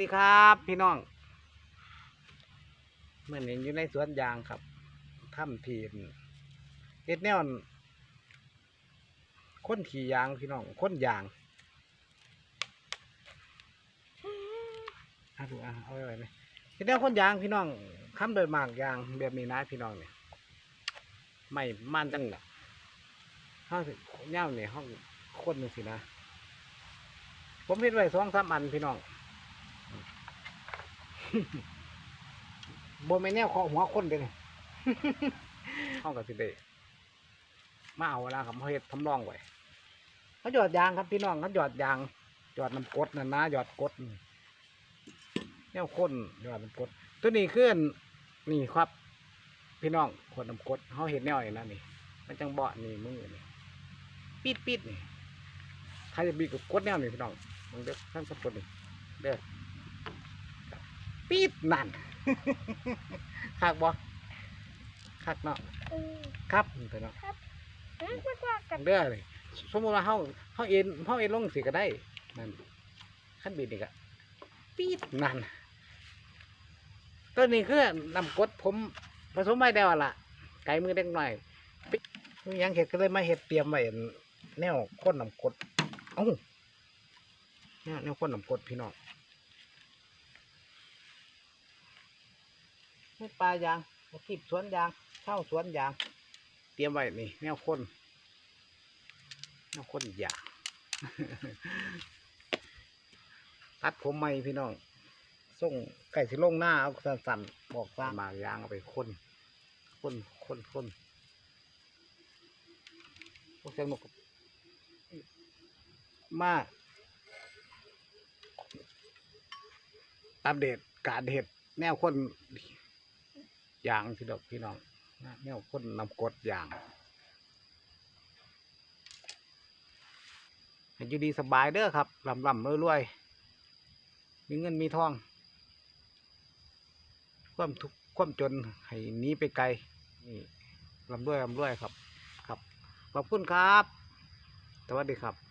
ดีครับพี่น้องเมื่อนี้อยู่ในสวนยางครับถ้ำทีนเฮ็ดแนวค้นขี่ยางพี่น้องค้นยางอาดูอะเอาไว้ไว้เลยเฮ็ดแนวค้นยางพี่น้องค้ำโดยหมากยางแบบนี้นะพี่น้องเนี่ยไม่มันจังละห้าสิเงาเนี่ยห้องค้นจังสินะผมเฮ็ดไว้สองสามอันพี่น้อง บนไม่นแนวเคาหัวคนเด้นี่ห้องกับสิเดมาเอาละครับเขาเฮ็ดทำรองไว้เขาหยอดยางครับพี่น้องเขาหยอดยางหยอดน้ำกรดนั่นนะหยอดกรดนี่แนวข้นหยอดน้ำกรดตัวนี้คืออันนี่ครับ พี่น้องขวดน้ำกรดเขาเห็นแนวอย่นั้นนี่ มันจังเบาะนี่มือนี่ปิดปิดนี่ใครจะบีบกับกดแนวนี่พี่น้องมึงเด้อท่านสักคนนี่เด้อ ปิดนั่นคักบ่คักเนาะอืมครับนี่ไปเนาะอืมมันว่ากันเด้อเลยสมมติว่าเฮาเฮาเอ็นเฮาเอ็นลงสิก็ได้นั่นขั้นบิดนี่ก็ปีดนั่นตัวนี้คือนำกดผมผสมไว้แล้วล่ะ ไก่มือเด็กหน่อยปิ๊กมีหยังเห็ดก็เลยมาเห็ดเตรียมไว้แนวข้นนำกดเอ้าแนวแนวข้นนำกดพี่น้อง นี่ปลายางขีบสวนยางเช่าสวนยาง เตรียมไว้นี่แนวข้นน้องคนอยากตัดผมใหม่พี่น้องส่งไก่สิลงหน้าเอาสั่นๆบอกซ่ามายางเอาไปคนคนคนคนพวกเสียงนกก็มาอัปเดตการเห็ดแนวคน ยางพี่ดอกพี่น้องแนวคนนำกดยางให้อยู่ดีสบายเด้อครับลำลำรวยๆมีเงินมีทอง ความทุกความจนให้นี้ไปไกลนี่ลำรวยลำรวยครับ ครับขอบคุณครับ สวัสดีครับ